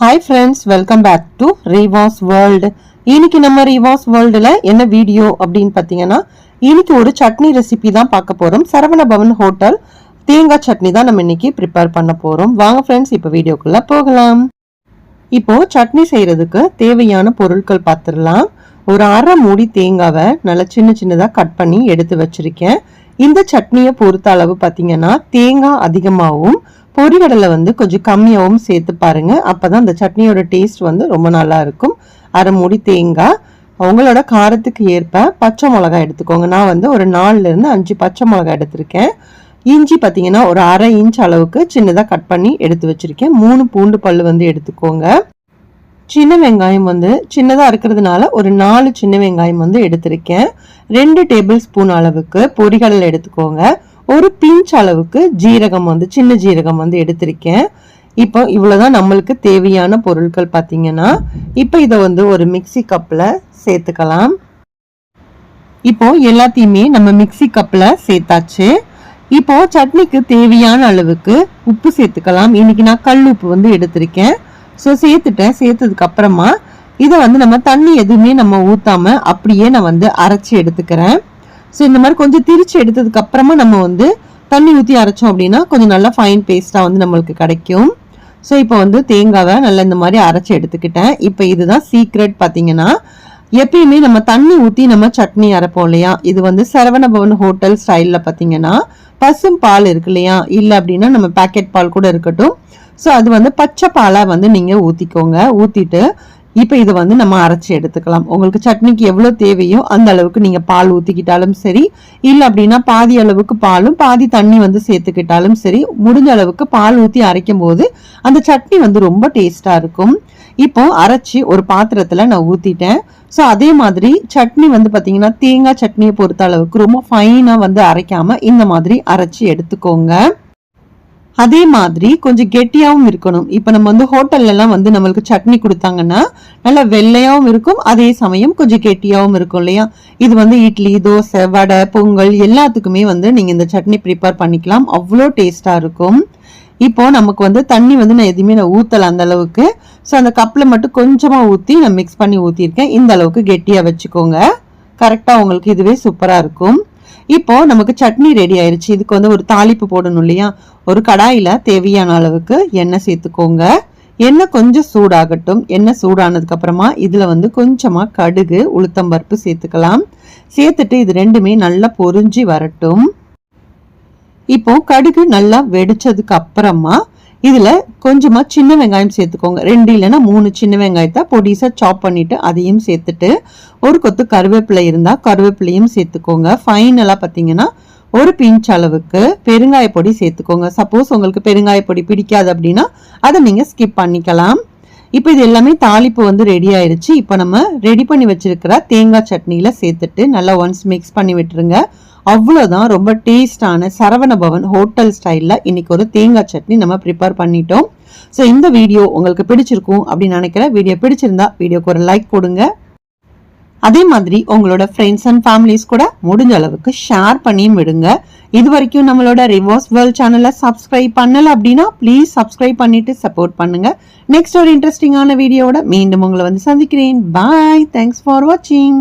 Hi friends welcome back to Reeva's world இன்னைக்கு நம்ம ரீவாஸ் வேர்ல்டில் என்ன வீடியோ அப்படின்னு பார்த்தீங்கன்னா இன்னைக்கு ஒரு சட்னி ரெசிபி தான் பார்க்க போகிறோம் சரவண பவன் ஹோட்டல். தேங்காய் சட்னி தான் நம்ம இன்னைக்கு ப்ரிப்பேர் பண்ண போகிறோம் வாங்க ஃப்ரெண்ட்ஸ் இப்போ வீடியோக்குள்ளே போகலாம். இப்போ சட்னி செய்கிறதுக்கு தேவையான பொருட்கள் பார்த்துடலாம். ஒரு அரை மூடி தேங்காவை நல்லா சின்ன சின்னதாக கட் பண்ணி எடுத்து வச்சிருக்கேன். இந்த சட்னியை பொறுத்த அளவு பார்த்தீங்கன்னா தேங்காய் அதிகமாகவும் பொரிகடலை வந்து கொஞ்சம் கம்மியாகவும் சேர்த்து பாருங்க. அப்பதான் அந்த சட்னியோட டேஸ்ட் வந்து ரொம்ப நல்லா இருக்கும். அரை மூடி தேங்காய். உங்களோட காரத்துக்கு ஏற்ப பச்சை மிளகாய் எடுத்துக்கோங்க. நான் வந்து ஒரு நாலுலேருந்து அஞ்சு பச்சை மிளகாய் எடுத்திருக்கேன். இஞ்சி பார்த்தீங்கன்னா ஒரு அரை இன்ச் அளவுக்கு சின்னதாக கட் பண்ணி எடுத்து வச்சிருக்கேன். மூணு பூண்டு பல் வந்து எடுத்துக்கோங்க. சின்ன வெங்காயம் வந்து சின்னதாக இருக்கிறதுனால ஒரு நாலு சின்ன வெங்காயம் வந்து எடுத்திருக்கேன். ரெண்டு டேபிள் ஸ்பூன் அளவுக்கு பொரிகடலை எடுத்துக்கோங்க. ஒரு பிஞ்ச் அளவுக்கு ஜீரகம் வந்து சின்ன ஜீரகம் வந்து எடுத்திருக்கேன். இப்போ இவ்வளோதான் நம்மளுக்கு தேவையான பொருட்கள் பார்த்தீங்கன்னா இப்போ இதை வந்து ஒரு மிக்சி கப்பில் சேர்த்துக்கலாம். இப்போ எல்லாத்தையுமே நம்ம மிக்சி கப்பில் சேர்த்தாச்சு. இப்போ சட்னிக்கு தேவையான அளவுக்கு உப்பு சேர்த்துக்கலாம். இன்னைக்கு நான் கல் உப்பு வந்து எடுத்திருக்கேன். ஸோ சேர்த்துட்டேன். சேர்த்ததுக்கு அப்புறமா இதை வந்து நம்ம தண்ணி எதுவுமே நம்ம ஊற்றாம அப்படியே நான் வந்து அரைச்சி எடுத்துக்கிறேன். ஸோ இந்த மாதிரி கொஞ்சம் திரிச்சு எடுத்ததுக்கு அப்புறமா நம்ம வந்து தண்ணி ஊற்றி அரைச்சோம் அப்படின்னா கொஞ்சம் நல்லா ஃபைன் பேஸ்ட்டாக வந்து நம்மளுக்கு கிடைக்கும். ஸோ இப்போ வந்து தேங்காவை நல்லா இந்த மாதிரி அரைச்சி எடுத்துக்கிட்டேன். இப்போ இதுதான் சீக்ரெட் பார்த்தீங்கன்னா எப்பயுமே நம்ம தண்ணி ஊற்றி நம்ம சட்னி அரைப்போம் இல்லையா? இது வந்து சரவண பவன் ஹோட்டல் ஸ்டைலில் பார்த்தீங்கன்னா பசும் பால் இருக்கு இல்லையா? இல்லை அப்படின்னா நம்ம பேக்கெட் பால் கூட இருக்கட்டும். ஸோ அது வந்து பச்சை பாலாக வந்து நீங்கள் ஊற்றிக்கோங்க ஊற்றிட்டு இப்போ இதை வந்து நம்ம அரைச்சி எடுத்துக்கலாம். உங்களுக்கு சட்னிக்கு எவ்வளோ தேவையோ அந்த அளவுக்கு நீங்கள் பால் ஊற்றிக்கிட்டாலும் சரி இல்லை அப்படின்னா பாதி அளவுக்கு பாலும் பாதி தண்ணி வந்து சேர்த்துக்கிட்டாலும் சரி முடிஞ்ச அளவுக்கு பால் ஊற்றி அரைக்கும் போது அந்த சட்னி வந்து ரொம்ப டேஸ்ட்டாக இருக்கும். இப்போ அரைச்சி ஒரு பாத்திரத்தில் நான் ஊற்றிட்டேன் ஸோ அதே மாதிரி சட்னி வந்து பார்த்தீங்கன்னா தேங்காய் சட்னியை பொறுத்த அளவுக்கு ரொம்ப ஃபைனாக வந்து அரைக்காம இந்த மாதிரி அரைச்சி எடுத்துக்கோங்க. அதே மாதிரி கொஞ்சம் கெட்டியாகவும் இருக்கணும். இப்போ நம்ம வந்து ஹோட்டல்லலாம் வந்து நம்மளுக்கு சட்னி கொடுத்தாங்கன்னா நல்லா வெள்ளையாகவும் இருக்கும். அதே சமயம் கொஞ்சம் கெட்டியாகவும் இருக்கும் இல்லையா? இது வந்து இட்லி தோசை வடை பொங்கல் எல்லாத்துக்குமே வந்து நீங்கள் இந்த சட்னி ப்ரிப்பேர் பண்ணிக்கலாம். அவ்வளோ டேஸ்ட்டாக இருக்கும். இப்போ நமக்கு வந்து தண்ணி வந்து நான் எதுவுமே நான் ஊற்றலை அந்த அளவுக்கு. ஸோ அந்த கப்பில் மட்டும் கொஞ்சமாக ஊற்றி நான் மிக்ஸ் பண்ணி ஊற்றிருக்கேன் இந்த அளவுக்கு கெட்டியாக வச்சுக்கோங்க. கரெக்டாக உங்களுக்கு இதுவே சூப்பராக இருக்கும். இப்போ நமக்கு சட்னி ரெடி ஆயிடுச்சு இதுக்கு வந்து ஒரு தாளிப்பு போடணும் இல்லையா? ஒரு கடாயில் தேவையான அளவுக்கு எண்ணெய் சேர்த்துக்கோங்க. எண்ணெய் கொஞ்சம் சூடாகட்டும். எண்ணெய் சூடானதுக்கப்புறமா இதில் வந்து கொஞ்சமாக கடுகு உளுத்தம்பருப்பு சேர்த்துக்கலாம். சேர்த்துட்டு இது ரெண்டுமே நல்லா பொறிஞ்சி வரட்டும். இப்போ கடுகு நல்லா வெடிச்சதுக்கு அப்புறமா இதுல கொஞ்சமா சின்ன வெங்காயம் சேர்த்துக்கோங்க. ரெண்டு இல்லைன்னா மூணு சின்ன வெங்காயத்தை பொடிசா சாப் பண்ணிட்டு அதையும் சேர்த்துட்டு ஒரு கொத்து கருவேப்பிலை இருந்தா கருவேப்பிலையும் சேர்த்துக்கோங்க. ஃபைனலா பாத்தீங்கன்னா ஒரு பிஞ்ச் அளவுக்கு பெருங்காய பொடி சேர்த்துக்கோங்க. சப்போஸ் உங்களுக்கு பெருங்காய பொடி பிடிக்காது அப்படின்னா அதை நீங்க ஸ்கிப் பண்ணிக்கலாம். இப்போ இது எல்லாமே தாளிப்பு வந்து ரெடி ஆயிருச்சு. இப்போ நம்ம ரெடி பண்ணி வச்சிருக்கிற தேங்காய் சட்னியில் சேர்த்துட்டு நல்லா ஒன்ஸ் மிக்ஸ் பண்ணி விட்டுருங்க. அவ்வளோதான் ரொம்ப டேஸ்டான சரவண பவன் ஹோட்டல் ஸ்டைலில் இன்னைக்கு ஒரு தேங்காய் சட்னி நம்ம ப்ரிப்பேர் பண்ணிட்டோம். ஸோ இந்த வீடியோ உங்களுக்கு பிடிச்சிருக்கும் அப்படின்னு நினைக்கிறேன். வீடியோ பிடிச்சிருந்தா வீடியோக்கு ஒரு லைக் கொடுங்க. அதே மாதிரி உங்களோட ஃப்ரெண்ட்ஸ் அண்ட் ஃபேமிலிஸ் கூட முடிஞ்ச அளவுக்கு ஷேர் பண்ணியும் விடுங்க. இது வரைக்கும் நம்மளோட ரிவர்ஸ் வேர்ல்ட் சேனலை சப்ஸ்கிரைப் பண்ணல அப்படின்னா ப்ளீஸ் சப்ஸ்கிரைப் பண்ணிட்டு சப்போர்ட் பண்ணுங்க. நெக்ஸ்ட் ஒரு இன்ட்ரெஸ்டிங்கான வீடியோவோட மீண்டும் உங்களை வந்து சந்திக்கிறேன். பாய் தேங்க்ஸ் ஃபார் வாட்சிங்